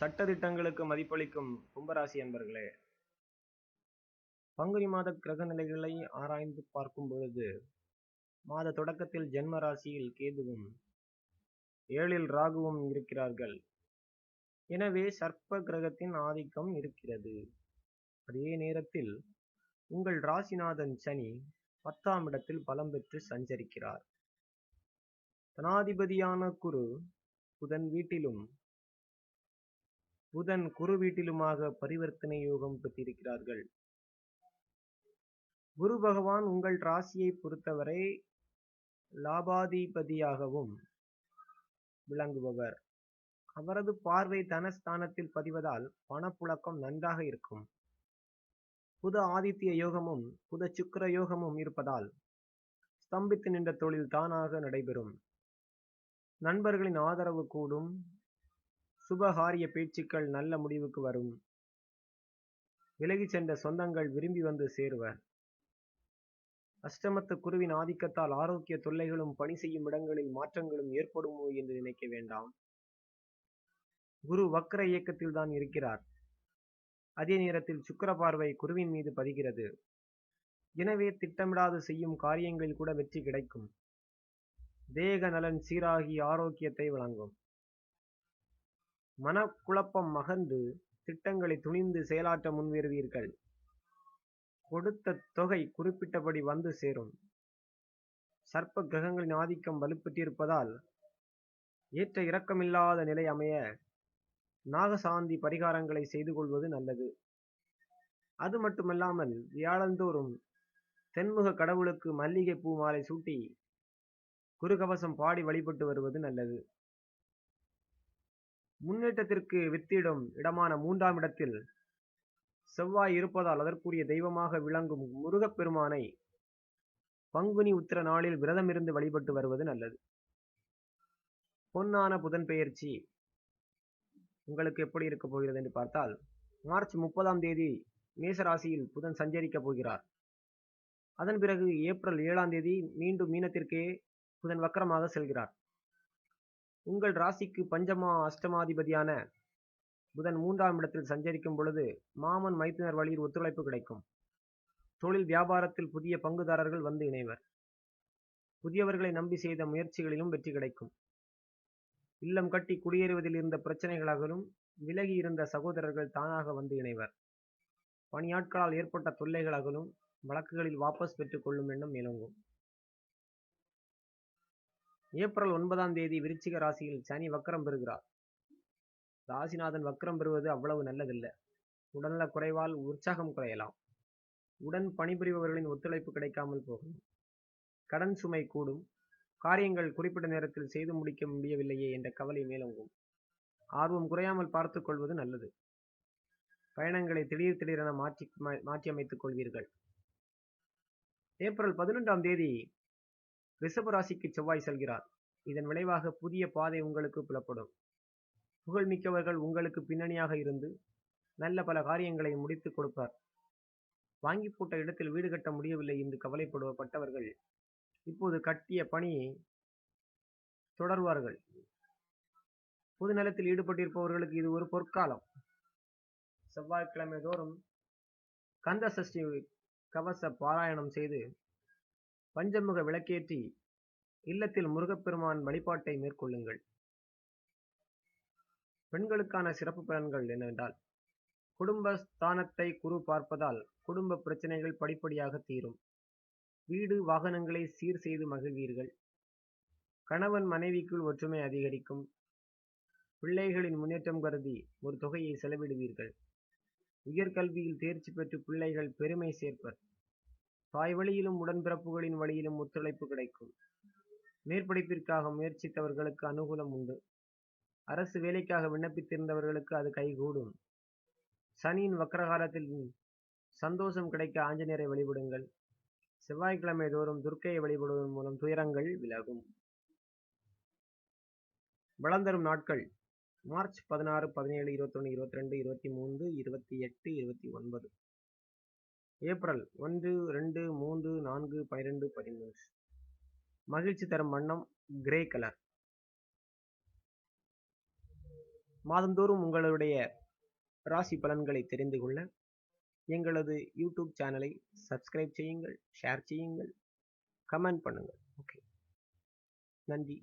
சட்டதிட்டங்களுக்கு மதிப்பளிக்கும் கும்பராசி அன்பர்களே பங்குனி மாத கிரக நிலைகளை ஆராய்ந்து பார்க்கும் பொழுது மாத தொடக்கத்தில் ஜென்ம ராசியில் கேதுவும் ஏழில் ராகுவும் இருக்கிறார்கள். எனவே சர்ப்ப கிரகத்தின் ஆதிக்கம் இருக்கிறது. அதே நேரத்தில் உங்கள் ராசிநாதன் சனி பத்தாம் இடத்தில் பலம் பெற்று சஞ்சரிக்கிறார். தனாதிபதியான குரு புதன் வீட்டிலும் புதன் குரு வீட்டிலுமாக பரிவர்த்தனை யோகம் பெற்றிருக்கிறார்கள். குரு பகவான் உங்கள் ராசியை பொறுத்தவரை லாபாதிபதியாகவும் விளங்குபவர். அவரது பார்வை தனஸ்தானத்தில் பதிவதால் பணப்புழக்கம் நன்றாக இருக்கும். புத ஆதித்ய யோகமும் புத சுக்கர யோகமும் இருப்பதால் ஸ்தம்பித்து நின்ற தொழில் தானாக நடைபெறும். நண்பர்களின் ஆதரவு கூடும். சுபகாரிய பேச்சுக்கள் நல்ல முடிவுக்கு வரும். விலகி சென்ற சொந்தங்கள் விரும்பி வந்து சேருவர். அஷ்டமத்து குருவின் ஆதிக்கத்தால் ஆரோக்கிய தொல்லைகளும் பணி செய்யும் இடங்களில் மாற்றங்களும் ஏற்படுமோ என்று நினைக்க வேண்டாம். குரு வக்ர இயக்கத்தில் தான் இருக்கிறார். அதே நேரத்தில் சுக்கர பார்வை குருவின் மீது பதிகிறது. எனவே திட்டமிடாது செய்யும் காரியங்களில் கூட வெற்றி கிடைக்கும். தேக நலன் சீராகி ஆரோக்கியத்தை வழங்கும். மனக்குழப்பம் மகந்து திட்டங்களை துணிந்து செயலாற்ற முன்வருவீர்கள். கொடுத்த தொகை குறிப்பிட்டபடி வந்து சேரும். சர்ப்ப கிரகங்களின் ஆதிக்கம் வலுப்பெற்றிருப்பதால் ஏற்ற இறக்கமில்லாத நிலை அமைய நாகசாந்தி பரிகாரங்களை செய்து கொள்வது நல்லது. அது மட்டுமல்லாமல் வியாழந்தோறும் தென்முக கடவுளுக்கு மல்லிகை பூ மாலை சூட்டி குருகவசம் பாடி வழிபட்டு வருவது நல்லது. முன்னேற்றத்திற்கு வித்திடும் இடமான மூன்றாம் இடத்தில் செவ்வாய் இருப்பதால் அதற்குரிய தெய்வமாக விளங்கும் முருகப்பெருமானை பங்குனி உத்திர நாளில் விரதமிருந்து வழிபட்டு வருவது நல்லது. பொன்னான புதன் பெயர்ச்சி உங்களுக்கு எப்படி இருக்க போகிறது என்று பார்த்தால் மார்ச் முப்பதாம் தேதி மேசராசியில் புதன் சஞ்சரிக்கப் போகிறார். அதன் பிறகு ஏப்ரல் ஏழாம் தேதி மீண்டும் மீனத்திற்கே புதன் வக்கரமாக செல்கிறார். உங்கள் ராசிக்கு பஞ்சமா அஷ்டமாதிபதியான புதன் மூன்றாம் இடத்தில் சஞ்சரிக்கும் பொழுது மாமன் மைத்துனர் வழியில் ஒத்துழைப்பு கிடைக்கும். தொழில் வியாபாரத்தில் புதிய பங்குதாரர்கள் வந்து இணைவர். புதியவர்களை நம்பி செய்த முயற்சிகளிலும் வெற்றி கிடைக்கும். இல்லம் கட்டி குடியேறுவதில் இருந்த பிரச்சனைகளாகவும் விலகி இருந்த சகோதரர்கள் தானாக வந்து இணைவர். பணியாட்களால் ஏற்பட்ட தொல்லைகளாகவும் வழக்குகளில் வாபஸ் பெற்றுக்கொள்ளும் எண்ணம் மேலோங்கும். ஏப்ரல் ஒன்பதாம் தேதி விருச்சிக ராசியில் சனி வக்கரம் பெறுகிறார். ராசிநாதன் வக்கரம் பெறுவது அவ்வளவு நல்லதில்லை. உடல்நல குறைவால் உற்சாகம் குறையலாம். உடன் பணிபுரிபவர்களின் ஒத்துழைப்பு கிடைக்காமல் போகும். கடன் சுமை கூடும். காரியங்கள் குறிப்பிட்ட நேரத்தில் செய்து முடிக்க முடியவில்லையே என்ற கவலை மேலோங்கும். ஆர்வம் குறையாமல் பார்த்து கொள்வது நல்லது. பயணங்களை திடீர் திடீரென மாற்றி மாற்றி அமைத்துக் கொள்வீர்கள். ஏப்ரல் பதினொன்றாம் தேதி ரிஷபராசிக்கு செவ்வாய் செல்கிறார். இதன் விளைவாக புதிய பாதை உங்களுக்கு புலப்படும். புகழ்மிக்கவர்கள் உங்களுக்கு பின்னணியாக இருந்து நல்ல பல காரியங்களை முடித்துக் கொடுப்பார். வாங்கி போட்ட இடத்தில் வீடு கட்ட முடியவில்லை என்று கவலைப்படுவப்பட்டவர்கள் இப்போது கட்டிய பணியை தொடர்வார்கள். பொது நலத்தில் ஈடுபட்டிருப்பவர்களுக்கு இது ஒரு பொற்காலம். செவ்வாய்க்கிழமை தோறும் கந்த சஷ்டி கவச பாராயணம் செய்து பஞ்சமுக விளக்கேற்றி இல்லத்தில் முருகப்பெருமான் வழிபாட்டை மேற்கொள்ளுங்கள். பெண்களுக்கான சிறப்பு பலன்கள் என்னவென்றால் குடும்ப ஸ்தானத்தை குரு பார்ப்பதால் குடும்ப பிரச்சனைகள் படிப்படியாக தீரும். வீடு வாகனங்களை சீர் செய்து மகிழ்வீர்கள். கணவன் மனைவிக்குள் ஒற்றுமை அதிகரிக்கும். பிள்ளைகளின் முன்னேற்றம் கருதி ஒரு தொகையை செலவிடுவீர்கள். உயர்கல்வியில் தேர்ச்சி பெற்று பிள்ளைகள் பெருமை சேர்ப்பர். தாய் வழியிலும் உடன்பிறப்புகளின் வழியிலும் ஒத்துழைப்பு கிடைக்கும். மேற்படிப்பிற்காக முயற்சித்தவர்களுக்கு அனுகூலம் உண்டு. அரசு வேலைக்காக விண்ணப்பித்திருந்தவர்களுக்கு அது கைகூடும். சனியின் வக்கரகாலத்தில் சந்தோஷம் கிடைக்க ஆஞ்சநேயரை வழிபடுங்கள். செவ்வாய்க்கிழமை தோறும் துர்க்கையை வழிபடுவதன் மூலம் துயரங்கள் விலகும். வளர்ந்தரும் நாட்கள். மார்ச் பதினாறு பதினேழு இருபத்தொன்று இருபத்தி ரெண்டு இருபத்தி மூன்று இருபத்தி எட்டு இருபத்தி ஒன்பது. ஏப்ரல் ஒன்று ரெண்டு மூன்று நான்கு பன்னிரெண்டு பதிமூணு மகிழ்ச்சி தரும் வண்ணம் கிரே கலர் மாதந்தோறும் உங்களுடைய ராசி பலன்களை தெரிந்து கொள்ள எங்களது யூடியூப் சேனலை சப்ஸ்கிரைப் செய்யுங்கள் ஷேர் செய்யுங்கள் கமெண்ட் பண்ணுங்கள். ஓகே நன்றி.